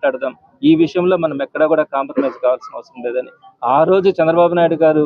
మాట్లాడదాం. ఈ విషయంలో మనం ఎక్కడా కూడా కాంప్రమైజ్ కావాల్సిన అవసరం లేదని. ఆ రోజు చంద్రబాబు నాయుడు గారు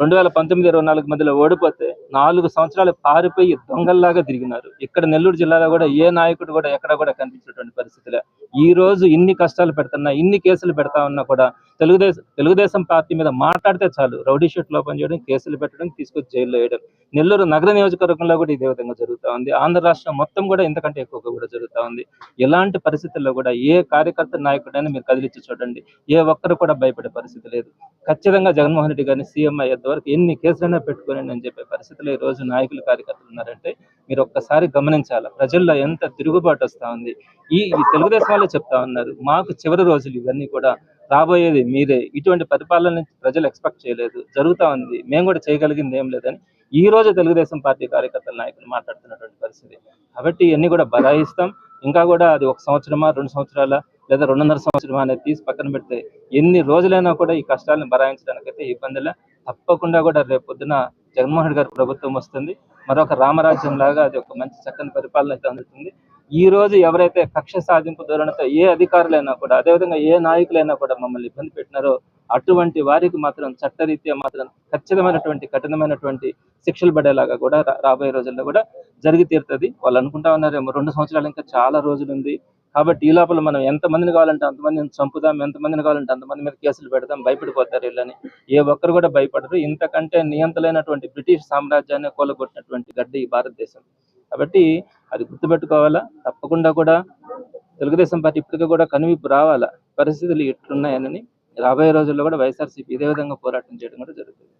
రెండు వేల పంతొమ్మిది ఇరవై నాలుగు మధ్యలో ఓడిపోతే నాలుగు సంవత్సరాలు పారిపోయి దొంగల్లాగా తిరిగినారు. ఇక్కడ నెల్లూరు జిల్లాలో కూడా ఏ నాయకుడు కూడా ఎక్కడ కూడా కనిపించినటువంటి పరిస్థితిలో. ఈ రోజు ఇన్ని కష్టాలు పెడుతున్నా ఇన్ని కేసులు పెడతా ఉన్నా కూడా తెలుగుదేశం తెలుగుదేశం పార్టీ మీద మాట్లాడితే చాలు. రౌడీ షీట్ లోపం చేయడం కేసులు పెట్టడం తీసుకొచ్చి జైల్లో వేయడం. నెల్లూరు నగర నియోజకవర్గంలో కూడా ఇదే విధంగా జరుగుతూ ఉంది. ఆంధ్ర రాష్ట్రం మొత్తం కూడా ఇంతకంటే ఎక్కువగా కూడా జరుగుతూ ఉంది. ఎలాంటి పరిస్థితుల్లో కూడా ఏ కార్యకర్త నాయకుడైనా మీరు కదిలిచ్చి చూడండి. ఏ ఒక్కరు కూడా భయపడే పరిస్థితి లేదు. ఖచ్చితంగా జగన్మోహన్ రెడ్డి గారిని సీఎం అయ్యేంత వరకు ఎన్ని కేసులైనా పెట్టుకొని అని చెప్పే పరిస్థితులు ఈ రోజు నాయకులు కార్యకర్తలు ఉన్నారంటే మీరు ఒక్కసారి గమనించాలి? ప్రజల్లో ఎంత తిరుగుబాటు వస్తా ఉంది? ఈ ఈ తెలుగుదేశం వాళ్ళు చెప్తా ఉన్నారు మాకు చివరి రోజులు ఇవన్నీ కూడా రాబోయేది మీరే. ఇటువంటి పరిపాలన ప్రజలు ఎక్స్పెక్ట్ చేయలేదు జరుగుతా ఉంది. మేము కూడా చేయగలిగింది ఏం లేదని ఈ రోజు తెలుగుదేశం పార్టీ కార్యకర్తల నాయకులు మాట్లాడుతున్నటువంటి పరిస్థితి. కాబట్టి ఇవన్నీ కూడా బదాయిస్తాం ఇంకా కూడా అది ఒక సంవత్సరమా రెండు సంవత్సరాల లేదా రెండున్నర సంవత్సరమా అనేది తీసి పక్కన పెడితే ఎన్ని రోజులైనా కూడా ఈ కష్టాలను భరాయించడానికైతే ఇబ్బందిలే. తప్పకుండా కూడా రేపు పొద్దున జగన్మోహన్ గారి ప్రభుత్వం వస్తుంది. మరొక రామరాజ్యం లాగా అది ఒక మంచి చక్కని పరిపాలన అయితే అందుతుంది. ఈ రోజు ఎవరైతే కక్ష సాధింపు ధోరణితో ఏ అధికారులైనా కూడా అదేవిధంగా ఏ నాయకులైనా కూడా మమ్మల్ని ఇబ్బంది పెట్టినారో అటువంటి వారికి మాత్రం చట్టరీత్యా మాత్రం ఖచ్చితమైనటువంటి కఠినమైనటువంటి శిక్షలు పడేలాగా కూడా రా- రాబోయే రోజుల్లో కూడా జరిగి తీరుతుంది. వాళ్ళు అనుకుంటా ఉన్నారేమో రెండు సంవత్సరాలు ఇంకా చాలా రోజులు ఉంది కాబట్టి ఈ లోపల మనం ఎంతమందిని కావాలంటే అంతమందిని చంపుదాం ఎంతమందిని కావాలంటే అంతమంది మీద కేసులు పెడదాం భయపడిపోతారు వీళ్ళని. ఏ ఒక్కరు కూడా భయపడరు. ఇంతకంటే నియంతలైనటువంటి బ్రిటిష్ సామ్రాజ్యాన్ని కూలగొట్టినటువంటి గడ్డ ఈ భారతదేశం. కాబట్టి అది గుర్తుపెట్టుకోవాలా? తప్పకుండా కూడా తెలుగుదేశం పార్టీ ఇప్పటికీ కూడా కనువిప్పు రావాలా? పరిస్థితులు ఎట్లున్నాయని రాబోయే రోజుల్లో కూడా వైఎస్ఆర్సీపీ ఇదే విధంగా పోరాటం చేయడం కూడా జరుగుతుంది.